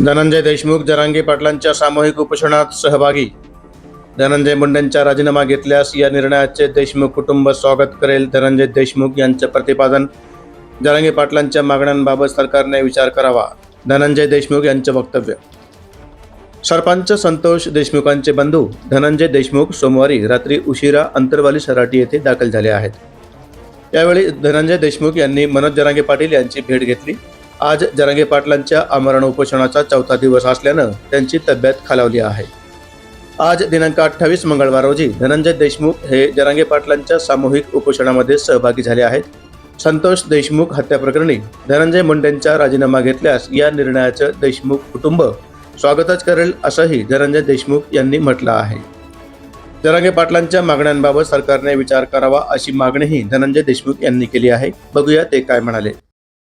धनंजय देशमुख जरांगे पाटलांच्या सामूहिक उपोषणात सहभागी. धनंजय मुंडेंचा राजीनामा घेतल्यास या निर्णयाचे देशमुख कुटुंब स्वागत करेल. धनंजय देशमुख यांचे प्रतिपादन जरांगे पाटलांच्या मागण्यांबाबत सरकारने विचार करावा. धनंजय देशमुख यांचं वक्तव्य. सरपंच संतोष देशमुखांचे बंधू धनंजय देशमुख सोमवारी रात्री उशिरा अंतरवाली सराटी येथे दाखल झाले आहेत. यावेळी धनंजय देशमुख यांनी मनोज जरांगे पाटील यांची भेट घेतली. आज जरांगे पाटलांच्या आमरण उपोषणाचा चौथा दिवस असल्यानं त्यांची तब्येत खालावली आहे. आज दिनांक अठ्ठावीस मंगळवार रोजी धनंजय देशमुख हे जरांगे पाटलांच्या सामूहिक उपोषणामध्ये सहभागी झाले आहेत. संतोष देशमुख हत्याप्रकरणी धनंजय मुंडेंचा राजीनामा घेतल्यास या निर्णयाचं देशमुख कुटुंब स्वागतच करेल असंही धनंजय देशमुख यांनी म्हटलं आहे. जरांगे पाटलांच्या मागण्यांबाबत सरकारने विचार करावा अशी मागणीही धनंजय देशमुख यांनी केली आहे. बघूया ते काय म्हणाले.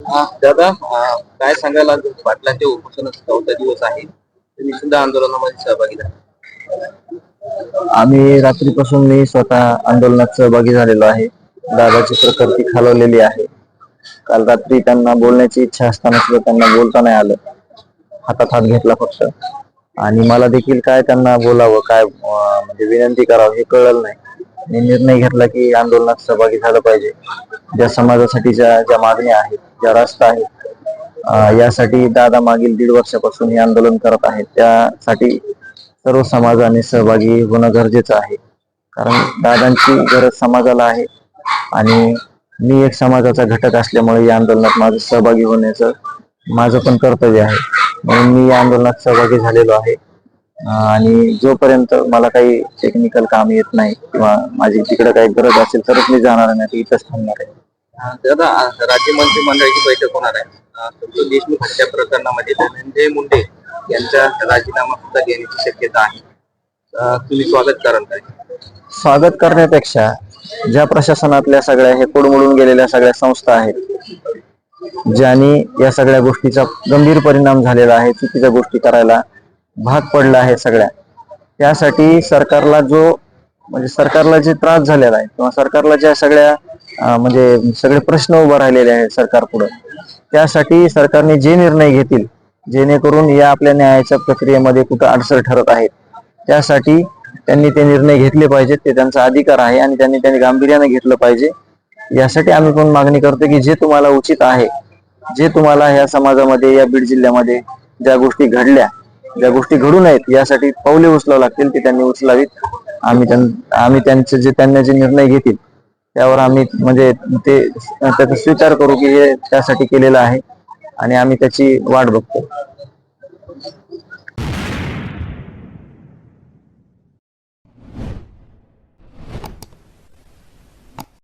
दादा हा, काय सांगायला पाटलांच्या उपोषणाचा चौथा दिवस आहे. तुम्ही सुद्धा आंदोलनामध्ये सहभागी झाला. आम्ही रात्रीपासून मी स्वतः आंदोलनात सहभागी झालेलो आहे. दादाची प्रकृती खालवलेली आहे. काल रात्री त्यांना बोलण्याची इच्छा असताना सुद्धा त्यांना बोलता नाही आलं. हातात हात घेतला फक्त. आणि मला देखील काय त्यांना बोलावं काय म्हणजे विनंती करावं हे कळलं नाही. मी निर्णय घेतला की आंदोलनात सहभागी झालं पाहिजे. ज्या समाजासाठी ज्या ज्या मागण्या आहेत ज्या रस्ता आहेत यासाठी दादा मागील दीड वर्षापासून हे आंदोलन करत आहेत. त्यासाठी सर्व समाजाने सहभागी होणं गरजेचं आहे. कारण दादांची गरज समाजाला आहे आणि मी एक समाजाचा घटक असल्यामुळे या आंदोलनात माझं सहभागी होण्याचं माझं पण कर्तव्य आहे. म्हणून मी या आंदोलनात सहभागी झालेलो आहे. आणि जोपर्यंत मला काही टेक्निकल काम येत नाही किंवा माझी तिकडे काही गरज असेल तरच मी जाणार नाही तर इथंच थांबणार आहे. दादा राज्य मंत्रिमंडळाची बैठक होणार आहे. आ, देशमुख हत्या प्रकरणामध्ये धनंजय मुंडे यांचा राजीनामा सुद्धा घेण्याची शक्यता आहे. तुम्ही स्वागत कराल काय? स्वागत करण्यापेक्षा ज्या प्रशासनातल्या सगळ्या हे कोडमोडून गेलेल्या सगळ्या संस्था आहेत ज्यांनी या सगळ्या गोष्टीचा गंभीर परिणाम झालेला आहे चुकीच्या गोष्टी करायला भाग पडला आहे सगळ्या त्यासाठी सरकारला जो म्हणजे सरकारला जे त्रास झालेला आहे किंवा सरकारला ज्या सगळ्या म्हणजे सगळे प्रश्न उभे राहिलेले आहेत सरकार पुढे. त्यासाठी सरकारने जे निर्णय घेतील जेणेकरून या आपल्या न्यायाच्या प्रक्रियेमध्ये कुठं अडसर ठरत आहेत त्यासाठी त्यांनी ते निर्णय घेतले पाहिजेत ते त्यांचा अधिकार आहे आणि त्यांनी त्यांनी गांभीर्याने घेतलं पाहिजे. यासाठी आम्ही पण मागणी करतो की जे तुम्हाला उचित आहे जे तुम्हाला या समाजामध्ये या बीड जिल्ह्यामध्ये ज्या गोष्टी घडल्या ज्या गोष्टी घडू नयेत यासाठी पावले उचलावं लागतील ते त्यांनी उचलावीत. आम्ही त्यां- आम्ही त्यांचे जे त्यांना जे निर्णय घेतील त्यावर आम्ही म्हणजे ते त्याचा स्वीकार करू की हे त्यासाठी केलेलं आहे आणि आम्ही त्याची वाट बघतो.